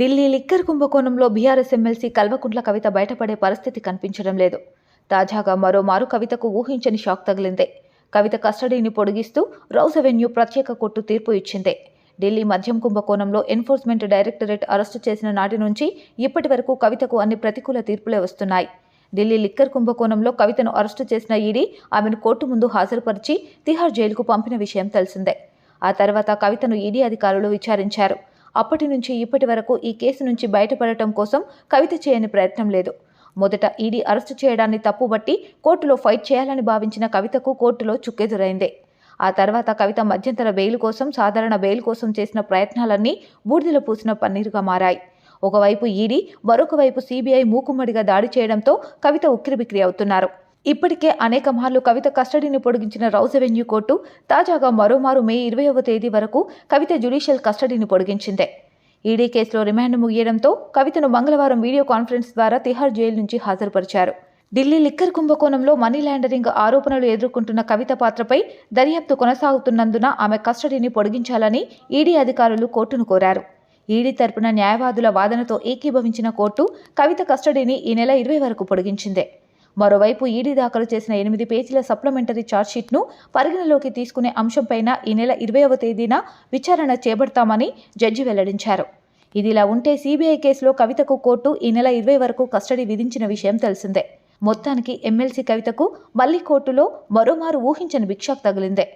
Delhi liquor కుంభకోణంలో BRS MLC Kalvakuntla Kavitha బయటపడే పరిస్థితి కనిపించడం లేదు. తాజాగా మరోమారు కవితకు ఊహించని షాక్ తగిలిందే. కవిత కస్టడీని పొడిగిస్తూ రౌస్ అవెన్యూ ప్రత్యేక కోర్టు తీర్పు ఇచ్చిందే. ఢిల్లీ మద్యం కుంభకోణంలో ఎన్ఫోర్స్మెంట్ డైరెక్టరేట్ అరెస్టు చేసిన నాటి నుంచి ఇప్పటి వరకు కవితకు అన్ని ప్రతికూల తీర్పులే వస్తున్నాయి. ఢిల్లీ లిక్కర్ కుంభకోణంలో కవితను అరెస్టు చేసిన ఈడీ ఆమెను కోర్టు ముందు హాజరుపరిచి తిహార్ జైలుకు పంపిన విషయం తెలిసిందే. ఆ తర్వాత కవితను ఈడీ అధికారులు విచారించారు. అప్పటి నుంచి ఇప్పటి వరకు ఈ కేసు నుంచి బయటపడటం కోసం కవిత చేయని ప్రయత్నం లేదు. మొదట ఈడీ అరెస్టు చేయడాన్ని తప్పుబట్టి కోర్టులో ఫైట్ చేయాలని భావించిన కవితకు కోర్టులో చుక్కెదురైందే. ఆ తర్వాత కవిత మధ్యంతర బెయిల్ కోసం సాధారణ బెయిల్ కోసం చేసిన ప్రయత్నాలన్నీ బూడిదల పూసిన పన్నీరుగా మారాయి. ఒకవైపు ఈడీ మరొక వైపు సీబీఐ మూకుమ్మడిగా దాడి చేయడంతో కవిత ఉక్కిరిబిక్కిరి అవుతున్నారు. ఇప్పటికే అనేక మార్లు కవిత కస్టడీని పొడిగించిన రౌస్ రెవెన్యూ కోర్టు తాజాగా మరోమారు మే ఇరవైవ తేదీ వరకు కవిత జ్యుడిషియల్ కస్టడీని పొడిగించిందే. ఈడీ కేసులో రిమాండ్ ముగియడంతో కవితను మంగళవారం వీడియో కాన్ఫరెన్స్ ద్వారా తిహార్ జైలు నుంచి హాజరుపరిచారు. ఢిల్లీ లిక్కర్ కుంభకోణంలో మనీ లాండరింగ్ ఆరోపణలు ఎదుర్కొంటున్న కవిత పాత్రపై దర్యాప్తు కొనసాగుతున్నందున ఆమె కస్టడీని పొడిగించాలని ఈడీ అధికారులు కోర్టును కోరారు. ఈడీ తరపున న్యాయవాదుల వాదనతో ఏకీభవించిన కోర్టు కవిత కస్టడీని ఈ నెల ఇరవై వరకు పొడిగించిందే. మరోవైపు ఈడీ దాఖలు చేసిన ఎనిమిది పేజీల సప్లిమెంటరీ ఛార్జ్షీట్ను పరిగణలోకి తీసుకునే అంశంపైన ఈ నెల ఇరవైవ తేదీన విచారణ చేపడతామని జడ్జి వెల్లడించారు. ఇదిలా ఉంటే సీబీఐ కేసులో కవితకు కోర్టు ఈ నెల ఇరవై వరకు కస్టడీ విధించిన విషయం తెలిసిందే. మొత్తానికి ఎమ్మెల్సీ కవితకు మళ్ళీ కోర్టులో మరోమారు ఊహించని భిక్షకు తగిలిందే.